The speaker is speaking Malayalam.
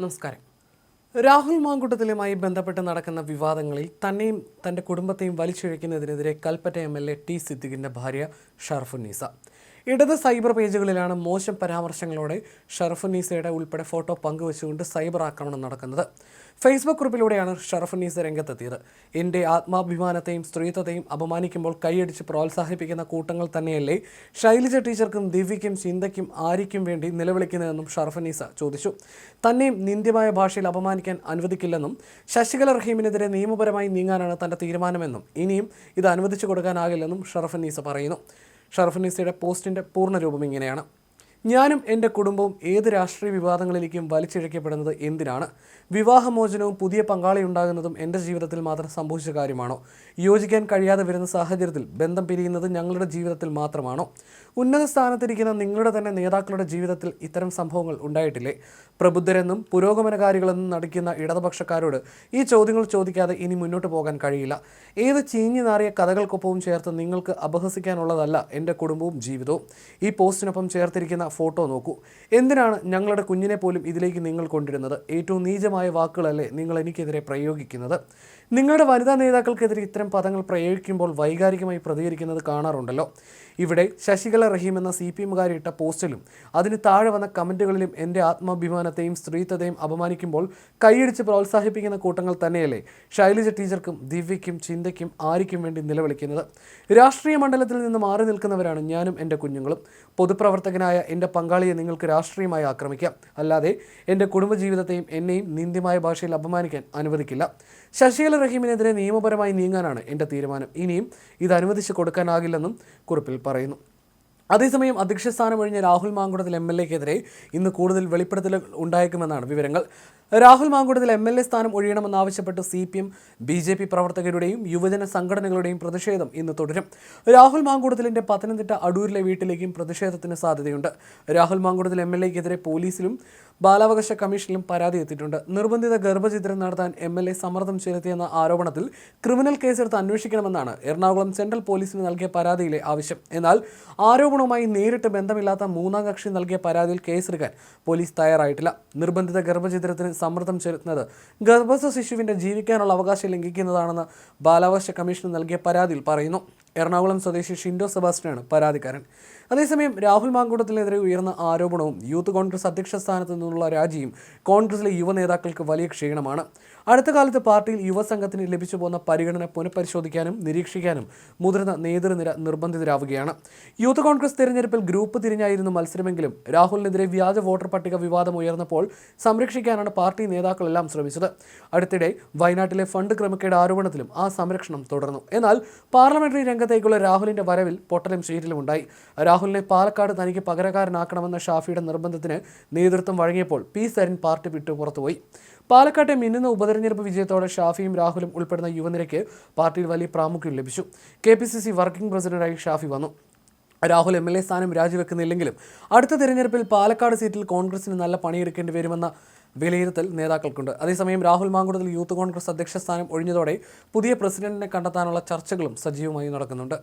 നമസ്കാരം. രാഹുൽ മാങ്കൂട്ടത്തിലുമായി ബന്ധപ്പെട്ട് നടക്കുന്ന വിവാദങ്ങളിൽ തന്നെയും തന്റെ കുടുംബത്തെയും വലിച്ചിഴയ്ക്കുന്നതിനെതിരെ Kalpetta M L A T സിദ്ദിഖിന്റെ ഭാര്യ ഷർഫുന്നീസ. ഇടത് സൈബർ പേജുകളിലാണ് മോശം പരാമർശങ്ങളോടെ ഷറഫുന്നീസയുടെ ഉൾപ്പെടെ ഫോട്ടോ പങ്കുവച്ചുകൊണ്ട് സൈബർ ആക്രമണം നടക്കുന്നത്. ഫേസ്ബുക്ക് കുറിപ്പിലൂടെയാണ് ഷറഫുന്നീസ രംഗത്തെത്തിയത്. എന്റെ ആത്മാഭിമാനത്തെയും സ്ത്രീത്വത്തെയും അപമാനിക്കുമ്പോൾ കൈയടിച്ച് പ്രോത്സാഹിപ്പിക്കുന്ന കൂട്ടങ്ങൾ തന്നെയല്ലേ ശൈലജ ടീച്ചർക്കും ദിവ്യയ്ക്കും ചിന്തയ്ക്കും ആരിക്കും വേണ്ടി നിലവിളിക്കുന്നതെന്നും ഷറഫുന്നീസ ചോദിച്ചു. തന്നെയും നിന്ദ്യമായ ഭാഷയിൽ അപമാനിക്കാൻ അനുവദിക്കില്ലെന്നും ശശികല റഹീമിനെതിരെ നിയമപരമായി നീങ്ങാനാണ് തന്റെ തീരുമാനമെന്നും ഇനിയും ഇത് അനുവദിച്ചു കൊടുക്കാനാകില്ലെന്നും ഷറഫുന്നീസ പറയുന്നു. ഷറഫുന്നീസയുടെ പോസ്റ്റിന്റെ പൂർണരൂപം ഇങ്ങനെയാണ്. ഞാനും എന്റെ കുടുംബവും ഏത് രാഷ്ട്രീയ വിവാദങ്ങളിലേക്കും വലിച്ചിഴക്കപ്പെടുന്നത് എന്തിനാണ്? വിവാഹമോചനവും പുതിയ പങ്കാളി ഉണ്ടാകുന്നതും എന്റെ ജീവിതത്തിൽ മാത്രം സംഭവിച്ച കാര്യമാണോ? യോജിക്കാൻ കഴിയാതെ വരുന്ന സാഹചര്യത്തിൽ ബന്ധം പിരിയുന്നത് ഞങ്ങളുടെ ജീവിതത്തിൽ മാത്രമാണോ? ഉന്നത സ്ഥാനത്തിരിക്കുന്ന നിങ്ങളുടെ തന്നെ നേതാക്കളുടെ ജീവിതത്തിൽ ഇത്തരം സംഭവങ്ങൾ ഉണ്ടായിട്ടില്ലേ? പ്രബുദ്ധരെന്നും പുരോഗമനകാരികളെന്നും നടിക്കുന്ന ഇടതുപക്ഷക്കാരോട് ഈ ചോദ്യങ്ങൾ ചോദിക്കാതെ ഇനി മുന്നോട്ട് പോകാൻ കഴിയില്ല. ഏത് ചീഞ്ഞു നാറിയ കഥകൾക്കൊപ്പവും ചേർത്ത് നിങ്ങൾക്ക് അപഹസിക്കാനുള്ളതല്ല എന്റെ കുടുംബവും ജീവിതവും. ഈ പോസ്റ്റിനൊപ്പം ചേർത്തിരിക്കുന്ന ഫോട്ടോ നോക്കൂ. എന്തിനാണ് ഞങ്ങളുടെ കുഞ്ഞിനെ പോലും ഇതിലേക്ക് നിങ്ങൾ കൊണ്ടിരുന്നത് ഏറ്റവും നീചമായ വാക്കുകളല്ലേ നിങ്ങൾ എനിക്കെതിരെ പ്രയോഗിക്കുന്നത്? നിങ്ങളുടെ വനിതാ നേതാക്കൾക്കെതിരെ ഇത്തരം പദങ്ങൾ പ്രയോഗിക്കുമ്പോൾ വൈകാരികമായി പ്രതികരിക്കുന്നത് കാണാറുണ്ടല്ലോ. ഇവിടെ ശശികല റഹീം എന്ന സി പി എമ്മുകാരി ഇട്ട പോസ്റ്റിലും അതിന് താഴെ വന്ന കമന്റുകളിലും എന്റെ ആത്മാഭിമാനത്തെയും സ്ത്രീത്വത്തെയും അപമാനിക്കുമ്പോൾ കൈയടിച്ച് പ്രോത്സാഹിപ്പിക്കുന്ന കൂട്ടങ്ങൾ തന്നെയല്ലേ ശൈലജ ടീച്ചർക്കും ദിവ്യയ്ക്കും ചിന്തയ്ക്കും ആരിക്കും വേണ്ടി നിലവിളിക്കുന്നത്. രാഷ്ട്രീയ മണ്ഡലത്തിൽ നിന്ന് മാറി നിൽക്കുന്നവരാണ് ഞാനും എന്റെ കുഞ്ഞുങ്ങളും. പൊതുപ്രവർത്തകനായ എന്റെ പങ്കാളിയെ നിങ്ങൾക്ക് രാഷ്ട്രീയമായി ആക്രമിക്കാം. അല്ലാതെ എന്റെ കുടുംബജീവിതത്തെയും എന്നെയും നിന്ദ്യമായ ഭാഷയിൽ അപമാനിക്കാൻ അനുവദിക്കില്ല. ശശികല റഹീമിനെതിരെ നിയമപരമായി നീങ്ങാനാണ് എന്റെ തീരുമാനം. ഇനിയും ഇത് അനുവദിച്ചു കൊടുക്കാനാകില്ലെന്നും കുറിപ്പിൽ പറയുന്നു. അതേസമയം അധ്യക്ഷ സ്ഥാനം ഒഴിഞ്ഞ രാഹുൽ മാങ്കുടത്തിൽ എം എൽ എക്കെതിരെ ഇന്ന് കൂടുതൽ വെളിപ്പെടുത്തലുകൾ ഉണ്ടായേക്കുമെന്നാണ് വിവരങ്ങൾ. Rahul Mamkootathil M L A സ്ഥാനം ഒഴിയണമെന്നാവശ്യപ്പെട്ട് C P M B J P പ്രവർത്തകരുടെയും യുവജന സംഘടനകളുടെയും പ്രതിഷേധം ഇന്ന് തുടരും. രാഹുൽ മാങ്കുടത്തിലിന്റെ പത്തനംതിട്ട അടൂരിലെ വീട്ടിലേക്കും പ്രതിഷേധത്തിന് സാധ്യതയുണ്ട്. രാഹുൽ മാങ്കുടത്തിൽ എം എൽ എക്കെതിരെ പോലീസിലും ബാലാവകാശ കമ്മീഷനിലും പരാതി എത്തിയിട്ടുണ്ട്. നിർബന്ധിത ഗർഭചിത്രം നടത്താൻ എം എൽ എ സമ്മർദ്ദം ചെലുത്തിയെന്ന ആരോപണത്തിൽ ക്രിമിനൽ കേസെടുത്ത് അന്വേഷിക്കണമെന്നാണ് എറണാകുളം സെൻട്രൽ പോലീസിന് നൽകിയ പരാതിയിലെ ആവശ്യം. എന്നാൽ ആരോപണവുമായി നേരിട്ട് ബന്ധമില്ലാത്ത മൂന്നാം കക്ഷി നൽകിയ പരാതിയിൽ കേസെടുക്കാൻ പോലീസ് തയ്യാറായിട്ടില്ല. നിർബന്ധിത ഗർഭചിത്രത്തിന് സമ്മർദ്ദം ചെലുത്തുന്നത് ഗർഭസ്ഥ ശിശുവിന്റെ ജീവിക്കാനുള്ള അവകാശം ലംഘിക്കുന്നതാണെന്ന് ബാലാവകാശ കമ്മീഷൻ നൽകിയ പരാതിയിൽ പറയുന്നു. എറണാകുളം സ്വദേശി ഷിൻഡോ സെബാസ്റ്റ്യനാണ് പരാതിക്കാരൻ. അതേസമയം രാഹുൽ മാങ്കൂട്ടത്തിനെതിരെ ഉയർന്ന ആരോപണവും യൂത്ത് കോൺഗ്രസ് അധ്യക്ഷ സ്ഥാനത്ത് നിന്നുള്ള രാജിയും കോൺഗ്രസിലെ യുവ നേതാക്കൾക്ക് വലിയ ക്ഷീണമാണ്. അടുത്ത കാലത്ത് പാർട്ടിയിൽ യുവസംഘത്തിന് ലഭിച്ചു പോകുന്ന പരിഗണന പുനഃപരിശോധിക്കാനും നിരീക്ഷിക്കാനും മുതിർന്ന നേതൃനിര നിർബന്ധിതരാവുകയാണ്. യൂത്ത് കോൺഗ്രസ് തിരഞ്ഞെടുപ്പിൽ ഗ്രൂപ്പ് തിരിഞ്ഞായിരുന്നു മത്സരമെങ്കിലും രാഹുലിനെതിരെ വ്യാജ വോട്ടർ പട്ടിക വിവാദം ഉയർന്നപ്പോൾ സംരക്ഷിക്കാനാണ് പാർട്ടി നേതാക്കളെല്ലാം ശ്രമിച്ചത്. അടുത്തിടെ വയനാട്ടിലെ ഫണ്ട് ക്രമക്കേട് ആരോപണത്തിലും ആ സംരക്ഷണം തുടർന്നു. എന്നാൽ പാർലമെന്ററി രംഗത്തേക്കുള്ള രാഹുലിന്റെ വരവിൽ പൊട്ടലും ശീറ്റലും ഉണ്ടായി രാഹുലിനെ പാലക്കാട് തനിക്ക് പകരക്കാരനാക്കണമെന്ന ഷാഫിയുടെ നിർബന്ധത്തിന് നേതൃത്വം വഴങ്ങിയപ്പോൾ പി സരിൻ പാർട്ടി വിട്ടു പുറത്തുപോയി. പാലക്കാട്ടെ മിന്നുന്ന ഉപതെരഞ്ഞെടുപ്പ് വിജയത്തോടെ ഷാഫിയും രാഹുലും ഉൾപ്പെടുന്ന യുവനിരയ്ക്ക് പാർട്ടിയിൽ വലിയ പ്രാമുഖ്യം ലഭിച്ചു. K P C C working പ്രസിഡന്റായി ഷാഫി വന്നു. രാഹുൽ എം എൽ എ സ്ഥാനം രാജിവെക്കുന്നില്ലെങ്കിലും അടുത്ത തിരഞ്ഞെടുപ്പിൽ പാലക്കാട് സീറ്റിൽ കോൺഗ്രസിന് നല്ല പണിയെടുക്കേണ്ടി വരുമെന്ന വിലയിരുത്തൽ നേതാക്കൾക്കുണ്ട്. അതേസമയം രാഹുൽ മാങ്കുടത്തിൽ യൂത്ത് കോൺഗ്രസ് അധ്യക്ഷ സ്ഥാനം ഒഴിഞ്ഞതോടെ പുതിയ പ്രസിഡന്റിനെ കണ്ടെത്താനുള്ള ചർച്ചകളും സജീവമായി നടക്കുന്നുണ്ട്.